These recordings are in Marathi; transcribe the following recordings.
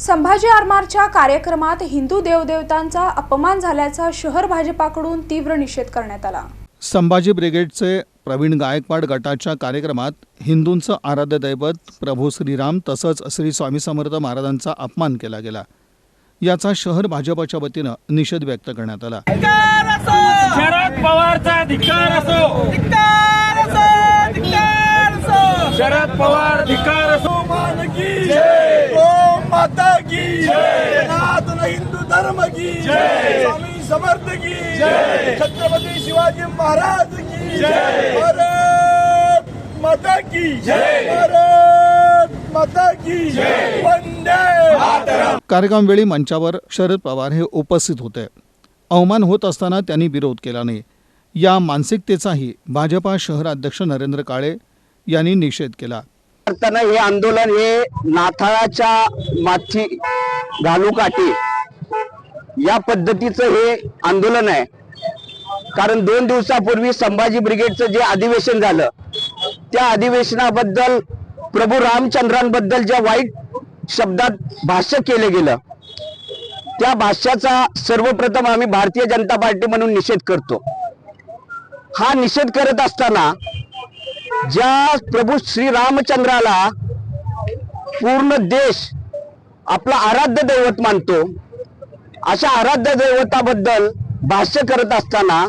संभाजी आरमारच्या कार्यक्रमात हिंदू देवदेवतांचा अपमान झाल्याचा शहर भाजपाकडून तीव्र निषेध करण्यात आला. संभाजी ब्रिगेडचे प्रवीण गायकवाड गटाच्या कार्यक्रमात हिंदूंचं आराध्य दैवत प्रभू श्रीराम तसंच श्री स्वामी समर्थ महाराजांचा अपमान केला गेला. याचा शहर भाजपच्या वतीनं निषेध व्यक्त करण्यात आला. शरद पवारचा धिक्कार असो! शरद पवार धिक्कार असो! माता की जय। सनातन हिंदू धर्म की जय। स्वामी समर्थ की जय। छत्रपती शिवाजी महाराज की जय। भारत माता की जय। भारत माता की जय। वंदे मातरम। कार्यक्रमवेळी मंचावर शरद पवार हे उपस्थित होते. अवमान होत असताना त्यांनी विरोध केला नाही. या मानसिकतेचाही भाजपा शहराध्यक्ष नरेंद्र काळे यांनी निषेध केला. करताना हे आंदोलन हे नाथाळाच्या माथी घालू काठी या पद्धतीचं हे आंदोलन आहे. कारण दोन दिवसापूर्वी संभाजी ब्रिगेडचं जे अधिवेशन झालं त्या अधिवेशनाबद्दल प्रभू रामचंद्रांबद्दल ज्या वाईट शब्दात भाष्य केलं गेलं त्या भाष्याचा सर्वप्रथम आम्ही भारतीय जनता पार्टी म्हणून निषेध करतो. हा निषेध करत असताना ज्या प्रभू श्री रामचंद्राला पूर्ण देश आपला आराध्य दैवत मानतो अशा आराध्य दैवताबद्दल भाष्य करत असताना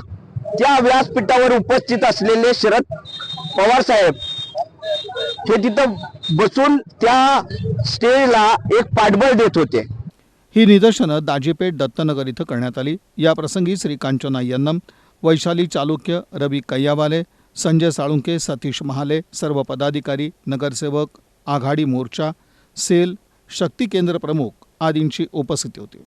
त्या व्यासपीठावर उपस्थित असलेले शरद पवार साहेब हे तिथं बसून त्या स्टेजला एक पाठबळ देत होते. ही निदर्शनं दाजीपेठ दत्तनगर इथं करण्यात आली. या प्रसंगी श्री कांचना यन्नम वैशाली चालुक्य रवी कैयावाले संजय साळुंके सतीश महाले सर्व पदाधिकारी नगरसेवक आघाडी मोर्चा सेल शक्ती केंद्र प्रमुख आदींची उपस्थिती होती.